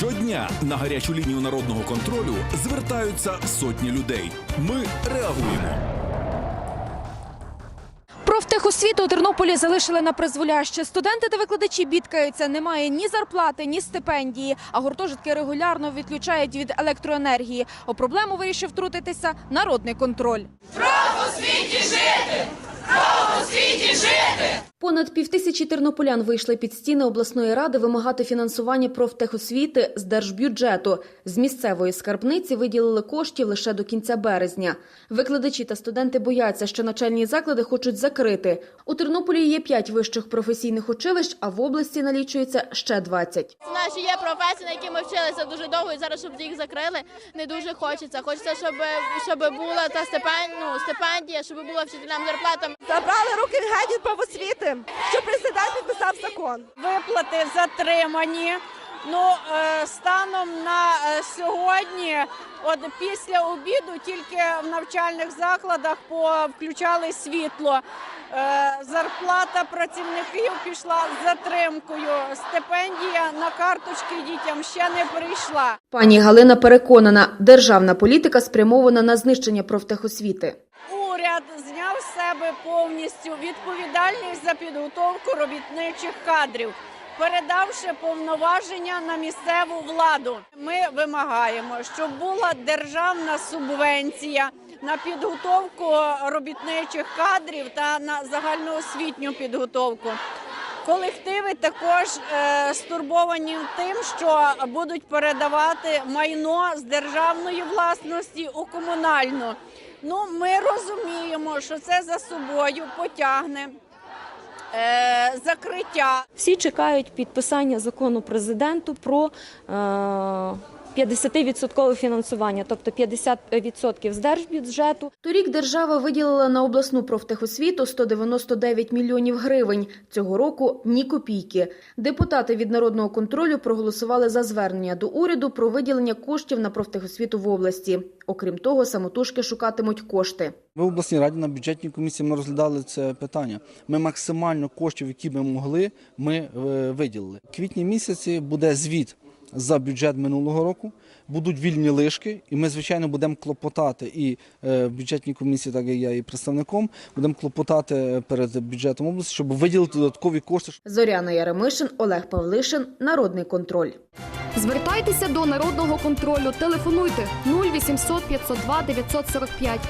Щодня на гарячу лінію народного контролю звертаються сотні людей. Ми реагуємо. Профтехосвіту у Тернополі залишили на призволяще. Студенти та викладачі бідкаються. Немає ні зарплати, ні стипендії. А гуртожитки регулярно відключають від електроенергії. У проблему вирішив втрутитися народний контроль. Понад півтисячі тернополян вийшли під стіни обласної ради вимагати фінансування профтехосвіти з держбюджету. З місцевої скарбниці виділили коштів лише до кінця березня. Викладачі та студенти бояться, що навчальні заклади хочуть закрити. У Тернополі є п'ять вищих професійних училищ, а в області налічується ще 20. У нас є професії, на які ми вчилися дуже довго, і зараз, щоб їх закрили, не дуже хочеться. Хочеться, щоб, щоб була та стипендія, ну, стипендія, щоб була вчителям зарплата. Забрали руки геть від правосвіти, що президент підписав закон. виплати затримані. Ну, е, станом на е, сьогодні, от після обіду, тільки в навчальних закладах включали світло. Е, Зарплата працівників пішла з затримкою. Стипендія на карточки дітям ще не прийшла. Пані Галина переконана, державна політика спрямована на знищення профтехосвіти. Уряд зняв з себе повністю відповідальність за підготовку робітничих кадрів, передавши повноваження на місцеву владу. Ми вимагаємо, щоб була державна субвенція на підготовку робітничих кадрів та на загальноосвітню підготовку. Колективи також е, стурбовані тим, що будуть передавати майно з державної власності у комунальну. Ну, ми розуміємо, що це за собою потягне е, закриття. Всі чекають підписання закону президенту про е, 50% фінансування, тобто 50% з держбюджету. Торік держава виділила на обласну профтехосвіту 199 мільйонів гривень. Цього року ні копійки. Депутати від народного контролю проголосували за звернення до уряду про виділення коштів на профтехосвіту в області. Окрім того, самотужки шукатимуть кошти. Ми в обласній раді на бюджетній комісії ми розглядали це питання. Ми максимально коштів, які ми могли, ми е, виділили. В квітні місяці буде звіт за бюджет минулого року. Будуть вільні лишки, і ми, звичайно, будемо клопотати і е, в бюджетній комісії, так як я і представником, будемо клопотати перед бюджетом області, щоб виділити додаткові кошти. Зоряна Яремишин, Олег Павлишин, Народний контроль. Звертайтеся до народного контролю. Телефонуйте 0800 502 945